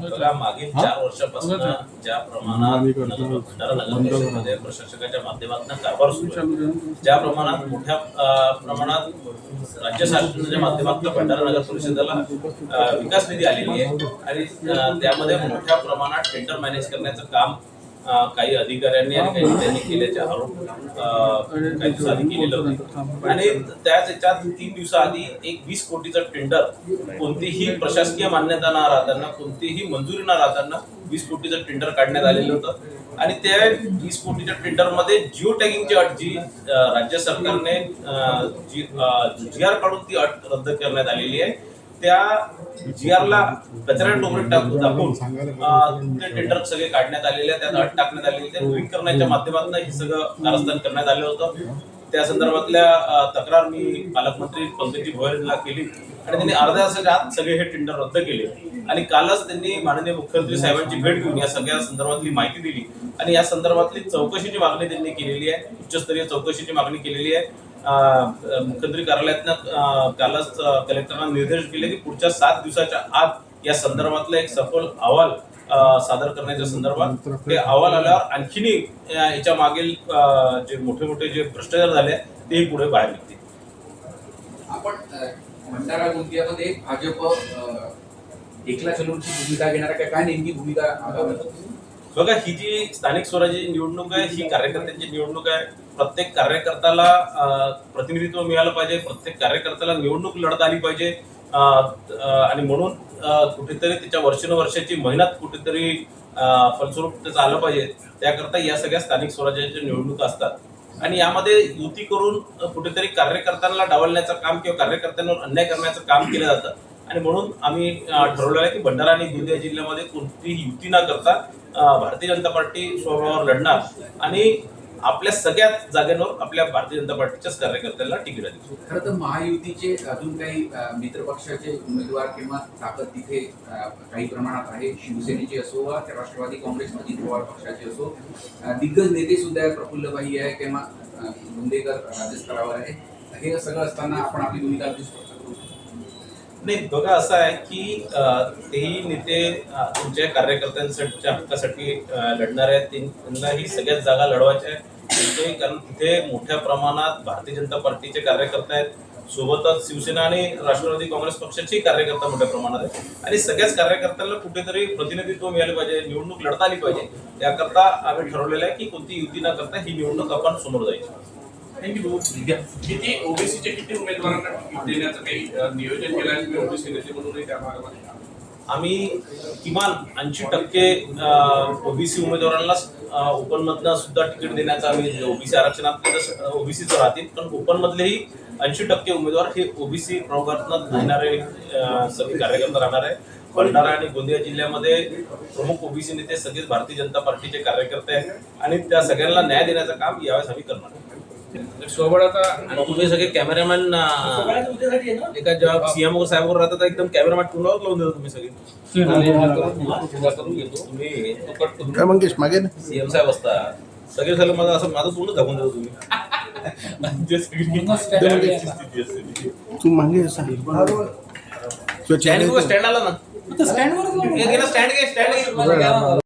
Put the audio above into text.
बघा मागील चार वर्षापासून ज्या प्रमाणात नगर- भंडारा नगर परिषदेमध्ये प्रशासकाच्या माध्यमातून कारभार सुरू आहे. ज्या प्रमाणात मोठ्या प्रमाणात राज्य शासनाच्या माध्यमातून भंडारा नगर परिषदेला विकास निधी आलेली आहे आणि त्यामध्ये मोठ्या प्रमाणात टेंडर मॅनेज करण्याचं काम काही अधिकाऱ्यांनी आणि काही नेत्यांनी केल्याचे आरोप काही दिवसांनी केलेलं होतं. आणि त्याच याच्यात तीन दिवसाआधी एक वीस कोटीचं टेंडर कोणतीही प्रशासकीय मान्यता न राहताना कोणतीही मंजुरी न राहताना वीस कोटीचं टेंडर काढण्यात आलेलं होतं. आणि त्या वीस कोटीच्या टेंडरमध्ये जिओ टॅगिंगची अट जी राज्य सरकारने जी जी आर काढून ती अट रद्द करण्यात आलेली आहे. त्या जी ला कचरा टोकरीत टाकून ते टेंडर सगळे काढण्यात आलेले त्यात अट टाकण्यात आलेली त्या ट्विट करण्याच्या माध्यमातून हे सगळं कारस्थान करण्यात आलं होतं. त्या संदर्भातल्या तक्रार मी पालकमंत्री पंकजी भोयरला केली आणि त्यांनी अर्ध्या तासाच्या आत सगळे हे टेंडर रद्द केले. आणि कालच त्यांनी माननीय मुख्यमंत्री साहेबांची भेट घेऊन या सगळ्या संदर्भातली माहिती दिली. आणि या संदर्भातली चौकशीची मागणी त्यांनी केलेली आहे. उच्चस्तरीय चौकशीची मागणी केलेली आहे. मुख्यमंत्री कार्यालयातनं कालच कलेक्टरांना निर्देश दिले की पुढच्या सात दिवसाच्या आत या संदर्भातला एक सखोल अहवाल सादर करण्याच्या संदर्भात ते अहवाल आल्यावर आणखीनही याच्या मागील जे मोठे मोठे जे भ्रष्टाचार झाले तेही पुढे बाहेर निघतील. आपण भंडारा गोंदियामध्ये भाजप एकला चलूची भूमिका घेणार का काय नेमकी भूमिका बघा ही जी स्थानिक स्वराज्याची निवडणूक आहे ही कार्यकर्त्यांची निवडणूक आहे. प्रत्येक कार्यकर्त्याला प्रतिनिधित्व मिळालं पाहिजे प्रत्येक कार्यकर्त्याला निवडणूक लढता आली पाहिजे. आणि म्हणून कुठेतरी त्याच्या वर्षानुवर्षाची मेहनत कुठेतरी फलस्वरूप त्याचं आलं पाहिजे. त्याकरता या सगळ्या स्थानिक स्वराज्याच्या निवडणुका असतात. आणि यामध्ये युती करून कुठेतरी कार्यकर्त्यांना डावलण्याचं काम किंवा कार्यकर्त्यांवर अन्याय करण्याचं काम केलं जातं. आणि म्हणून आम्ही ठरवलेलं आहे की भंडारा आणि गोंदिया जिल्ह्यामध्ये कोणतीही युती न करता भारतीय जनता पार्टी स्वभावावर लढणार. आणि आपल्या सगळ्याच जागेवर आपल्या भारतीय जनता पार्टीच्याच कार्यकर्त्यांना तिकीट दिली खरं तर महायुतीचे अजून काही मित्रपक्षाचे मित्र पक्षाचे उमेदवार किंवा ताकद तिथे काही प्रमाणात आहे. शिवसेनेची असो वा त्या राष्ट्रवादी काँग्रेस अजित पवार पक्षाचे असो. दिग्गज नेते सुद्धा आहे प्रफुल्लबाई आहे किंवा मुंडेकर राज्यस्तरावर आहे. हे सगळं असताना आपण आपली भूमिका अगदी स्पष्ट करू नाही बघा असं आहे की तेही नेते तुमच्या कार्यकर्त्यांसाठीच्या हक्कासाठी लढणार आहेत. त्यांना ही सगळ्याच जागा लढवायच्या आहेत. कारण तिथे मोठ्या प्रमाणात भारतीय जनता पार्टीचे कार्यकर्ते आहेत. सोबतच शिवसेना आणि राष्ट्रवादी काँग्रेस पक्षाचेही कार्यकर्ता मोठ्या प्रमाणात आहेत. आणि सगळ्याच कार्यकर्त्यांना कुठेतरी प्रतिनिधित्व मिळालं पाहिजे निवडणूक लढता आली पाहिजे. त्याकरता आम्ही ठरवलेलं आहे की कोणती युती न करता ही निवडणूक आपण समोर जायची. किती ओबीसीचे किती उमेदवारांना तिकीट देण्याचं काही अ, नियोजन केलं आहे तुम्ही ओबीसी नेते म्हणूनही त्या भागामध्ये आम्ही किमान ऐंशी टक्के ओबीसी उमेदवारांना ओपन मधनं सुद्धा तिकीट देण्याचं आम्ही ओबीसी आरक्षणात ओबीसीचं राहतील पण ओपन मधलेही ऐंशी टक्के उमेदवार हे ओबीसी प्रवर्गातनं येणारे अं, सगळे कार्यकर्ते राहणार आहे भंडारा आणि गोंदिया जिल्ह्यामध्ये प्रमुख ओबीसी नेते सगळेच भारतीय जनता पार्टीचे कार्यकर्ते आहेत आणि त्या सगळ्यांना न्याय देण्याचं काम यावेळेस आम्ही करणार आणि तुम्ही सगळे कॅमेरामॅन एका जेव्हा सीएम साहेब वर राहतात एकदम कॅमेरामॅन तोंडावर लावून देतो तुम्ही सगळे. तुम्ही मंगेश मागे ना. सीएम साहेब असतात. सगळे सगळं माझं असं माझं तोंड दाखवून देतो तुम्ही. असते. तू मागे स्टँड आला ना. Stand stand stand